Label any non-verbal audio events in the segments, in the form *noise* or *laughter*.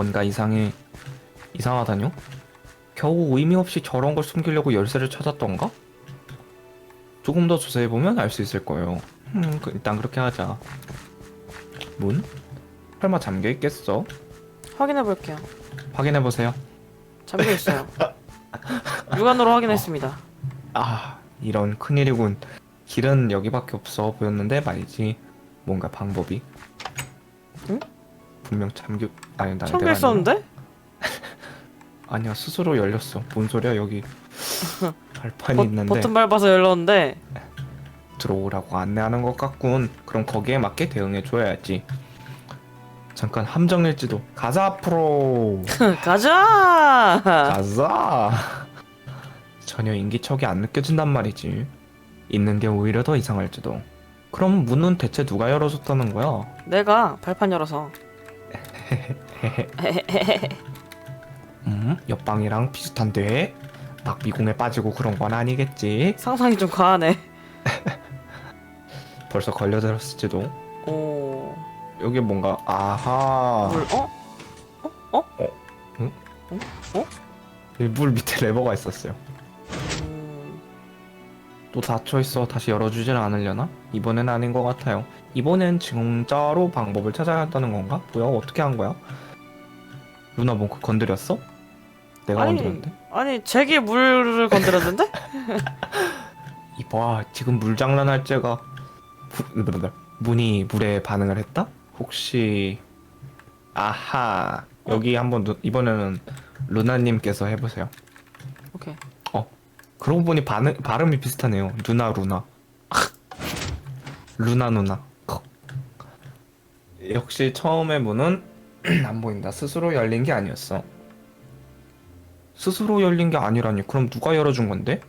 뭔가 이상해 이상하다뇨? 겨우 의미 없이 저런 걸 숨기려고 열쇠를 찾았던가? 조금 더 조사해 보면 알 수 있을 거예요. 음, 그- 일단 그렇게 하자. 문? 설마 잠겨 있겠어? 확인해 볼게요. 확인해 보세요. 잠겨 있어요. 육안으로 확인했습니다. 아, 이런 큰일이군. 길은 여기밖에 없어 보였는데 말이지. 뭔가 방법이. 응? 분명 잠겨 아니 나 잠겨 있었는데? 아니야 스스로 열렸어. 뭔 소리야 여기 *laughs* 발판이 버, 있는데 버튼 밟아서 열렸는데 들어오라고 안내하는 것 같군. 그럼 거기에 맞게 대응해 줘야지. 잠깐 함정일지도 가자 앞으로 *laughs* 가자. 가자. 전혀 인기척이 안 느껴진단 말이지. 있는 게 오히려 더 이상할지도. 그럼 문은 대체 누가 열어줬다는 거야? 내가 발판 열어서 음, 옆방이랑 비슷한데? 막 미궁에 빠지고 그런 건 아니겠지? 상상이 좀 과하네. *laughs* 벌써 걸려들었을지도. 오. 여기 뭔가 아하. 물 어? 여기 물 밑에 레버가 있었어요. 음, 또 닫혀 있어. 다시 열어주질 않으려나? 이번엔 아닌 것 같아요. 이번엔 진짜로 방법을 찾아야 한다는 건가? 뭐야? 어떻게 한 거야? 누나 뭔가 건드렸어? 내가 아니. 건드렸는데? 아니 제기 물을 건드렸는데? *laughs* 이봐, 지금 물 장난할 제가 부- 으르르르. 문이 물에 반응을 했다? 혹시 아하 여기 한번 누- 이번에는 루나님께서 해보세요. 오케이. 그러고 보니 반응, 발음이 비슷하네요. 누나 루나. *laughs* 루나 누나. 컥. 역시 처음의 문은 *clears throat* 안 보인다. 스스로 열린 게 아니었어. 스스로 열린 게 아니라니. 그럼 누가 열어준 건데?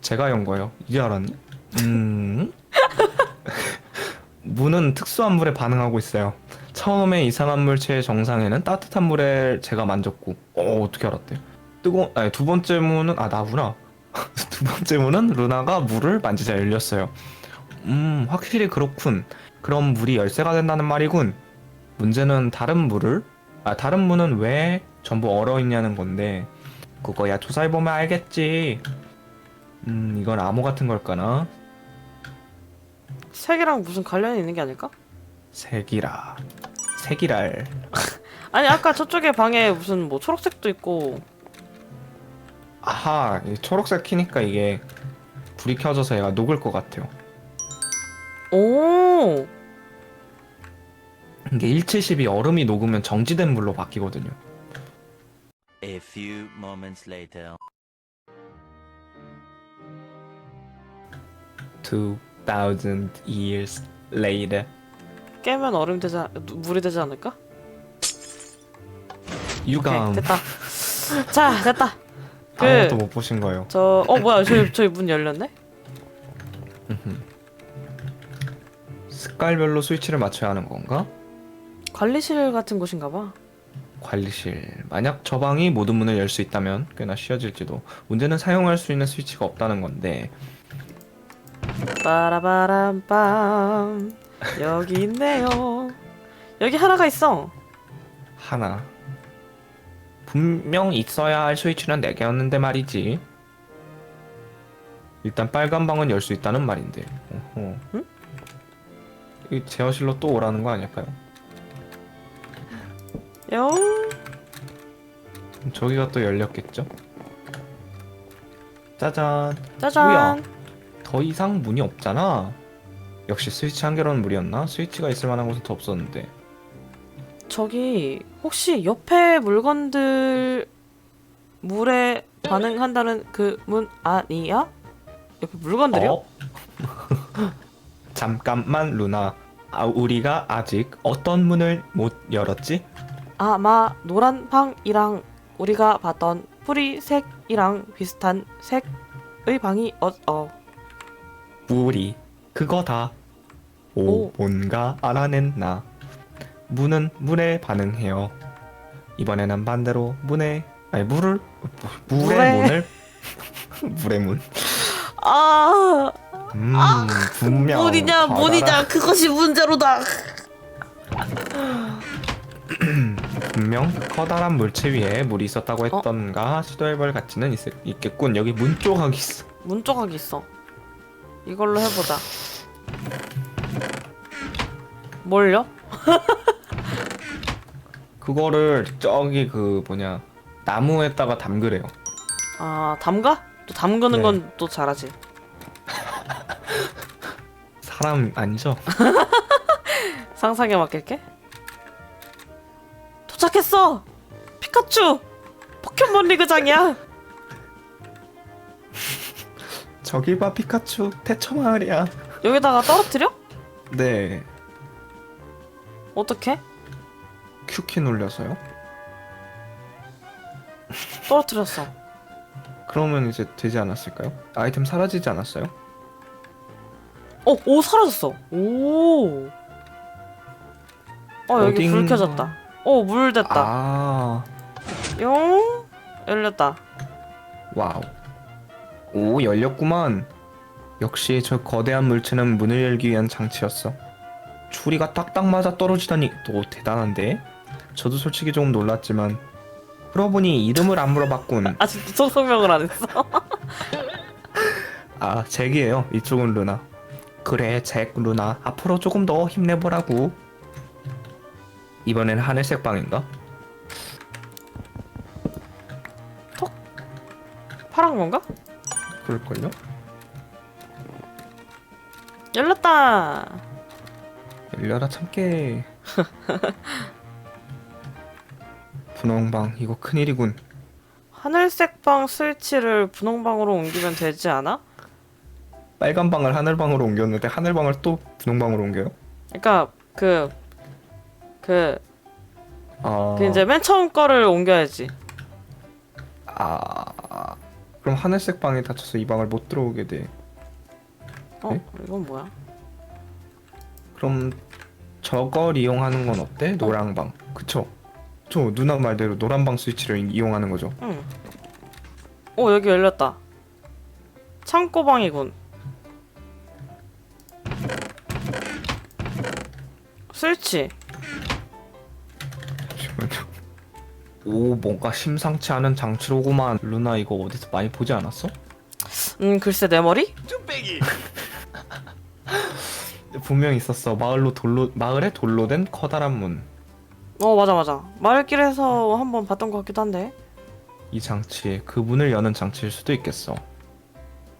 제가 연 거예요. 이제 알았니? 음. *laughs* 문은 특수한 물에 반응하고 있어요. 처음에 이상한 물체의 정상에는 따뜻한 물에 제가 만졌고, 어 어떻게 알았대? 뜨거, 아니 두 번째 문은 아 나구나. *laughs* 두 번째 문은 루나가 물을 만지자 열렸어요. 음, 확실히 그렇군. 그럼 물이 열쇠가 된다는 말이군. 문제는 다른 물을, 아, 다른 문은 왜 전부 얼어 있냐는 건데, 그거야 조사해 보면 알겠지. 음, 이건 암호 같은 걸까나? 색이랑 무슨 관련이 있는 게 아닐까? 색이라. 색이랄. *laughs* 아니 아까 저쪽에 방에 무슨 뭐 초록색도 있고 아하, 이 초록색 키니까 이게 불이 켜져서 얘가 녹을 것 같아요. 오 이게 170이 얼음이 녹으면 정지된 물로 바뀌거든요. A few moments later. 2000 years later. 깨면 얼음 되지 않- 물이 되지 않을까? 오케이 유감. 됐다. 자 됐다. 아무것도 그 못 보신 거예요. 저 어 뭐야 저희 저희 문 열렸네? 색깔별로 스위치를 맞춰야 하는 건가? 관리실 같은 곳인가 봐. 관리실. 만약 저 방이 모든 문을 열 수 있다면 꽤나 쉬워질지도. 문제는 사용할 수 있는 스위치가 없다는 건데. 빠라바람빰 여기 있네요. 여기 하나가 있어. 하나. 분명 있어야 할 스위치는 4개였는데 말이지. 일단 빨간 방은 열 수 있다는 말인데. 어허. 응? 이 제어실로 또 오라는 거 아닐까요? 요. 저기가 또 열렸겠죠? 짜잔. 짜잔. 뭐야? 더 이상 문이 없잖아. 역시 스위치 한 개로는 무리였나? 스위치가 있을 만한 곳은 더 없었는데. 저기 혹시 옆에 물건들 물에 반응한다는 그 문 아니야? 옆에 물건들이요? 어? 잠깐만 루나. 아, 우리가 아직 어떤 문을 못 열었지? 아마 노란 방이랑 우리가 봤던 뿌리색이랑 비슷한 색의 방이 어, 어. 우리 그거다. 오, 오. 뭔가 알아낸 나. 문은 물에 반응해요. 이번에는 반대로 문에 아니 물을 무- 물의 물에. 문을 *laughs* 물의 문. 아 음, 분명 문이냐 커다란- 문이냐 그것이 문제로다. 분명 커다란 물체 위에 물이 있었다고 했던가 시도해볼 가치는 있, 있겠군. 여기 문 조각이 있어. 문 조각이 있어. 이걸로 해보자. 뭘요? *laughs* 그거를 저기 그 뭐냐 나무에다가 담그래요. 아 담가? 또 담그는 네. 건 또 잘하지. 사람 아니죠? *laughs* 상상에 맡길게. 도착했어. 피카츄. 포켓몬 리그장이야. *laughs* 저기 봐 피카츄 태초 마을이야. 여기다가 떨어뜨려? 네. 어떻게? 큐키 눌려서요. 떨어뜨렸어. 그러면 이제 되지 않았을까요? 아이템 사라지지 않았어요? 어, 오 사라졌어. 오. 어 여기 불 어딘가- 켜졌다. 오 물 됐다. 아 용 열렸다. 와우. 오 열렸구만. 역시 저 거대한 물체는 문을 열기 위한 장치였어. 추리가 딱딱 맞아 떨어지다니 또 대단한데. 저도 솔직히 조금 놀랐지만 그러고 보니 이름을 안 물어봤군. 아직도 속 설명을 안 했어. *laughs* 아 잭이에요. 이쪽은 루나. 그래 잭 루나 앞으로 조금 더 힘내보라고. 이번엔 하늘색 방인가? 파란 건가? 그럴걸요? 열렸다. 열려라 참깨. *laughs* 분홍방 이거 큰일이군. 하늘색 방 스위치를 분홍 방으로 옮기면 되지 않아? 빨간 방을 하늘 방으로 옮겼는데 하늘 방을 또 분홍 방으로 옮겨요? 그러니까 그 그, 아, 그 이제 맨 처음 거를 옮겨야지. 아 그럼 하늘색 방에 닫혀서 이 방을 못 들어오게 돼. 어, 네? 이건 뭐야? 그럼 저걸 이용하는 건 어때? 노랑 방. 그쵸? 저 누나 말대로 노란 방 스위치를 이- 이용하는 거죠. 응. 오 여기 열렸다. 창고방이군. 잠시만요. 오 뭔가 심상치 않은 장치로구만. 루나 이거 어디서 많이 보지 않았어? 음 글쎄 내 머리? *laughs* 분명 있었어. 마을로 돌로 마을에 돌로 된 커다란 문. 어 맞아 맞아. 마을길에서 한번 봤던 것 같기도 한데. 이 장치에 그 문을 여는 장치일 수도 있겠어.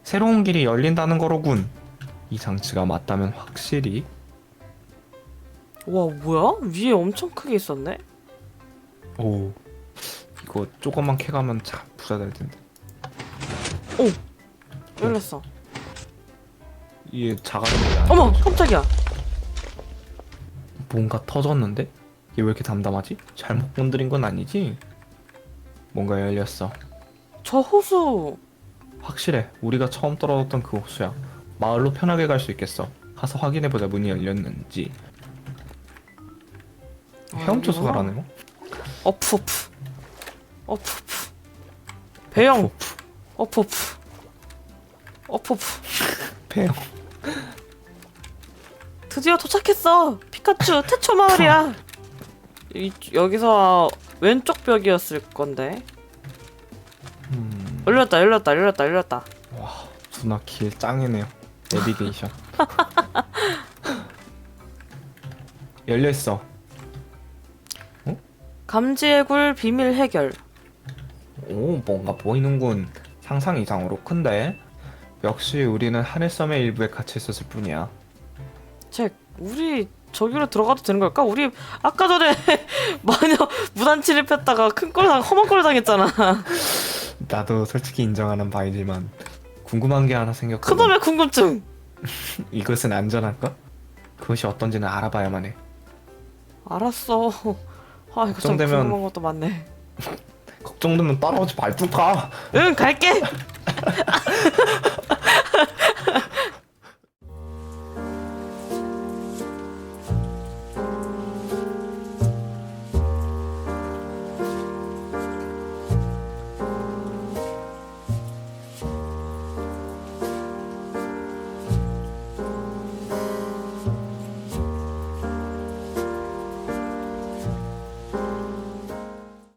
새로운 길이 열린다는 거로군. 이 장치가 맞다면 확실히 와 뭐야? 위에 엄청 크게 있었네. 오 이거 조금만 캐가면 참 부자 될 텐데. 열렸어. 이게 자가는 어머 깜짝이야. 뭔가 터졌는데? 이게 왜 이렇게 담담하지? 잘못 건드린 건 아니지? 뭔가 열렸어. 저 호수. 확실해. 우리가 처음 떨어졌던 그 호수야. 마을로 편하게 갈 수 있겠어. 가서 확인해보자 문이 열렸는지. 아, 헤엄쳐서. 가라네요. 어프 어프. 어프 어프. 배영. 어프 어프. 어프 어프. 배영. 드디어 도착했어. 피카츄 태초 마을이야. 이, 여기서 왼쪽 벽이었을 건데. 음, 열렸다, 열렸다, 열렸다, 열렸다. 와, 누나 길 짱이네요. 내비게이션. *laughs* 열려 있어. 감지의 굴 비밀 해결. 오, 뭔가 보이는군. 상상 이상으로 큰데. 역시 우리는 하늘섬의 일부에 갇혀 있었을 뿐이야. 책, 우리 저기로 들어가도 되는 걸까? 우리 아까 전에 *laughs* 마녀 무단 침입했다가 큰 꼴 당, 험한 꼴 당했잖아. 나도 솔직히 인정하는 바이지만 궁금한 게 하나 생겼거든. 그놈의 궁금증. *laughs* 이것은 안전할까? 그것이 어떤지는 알아봐야만 해. 알았어. 아 이거 좀 걱정되면- 궁금한 것도 많네. *laughs* 걱정되면 따라오지 말든가. 응 갈게. *laughs*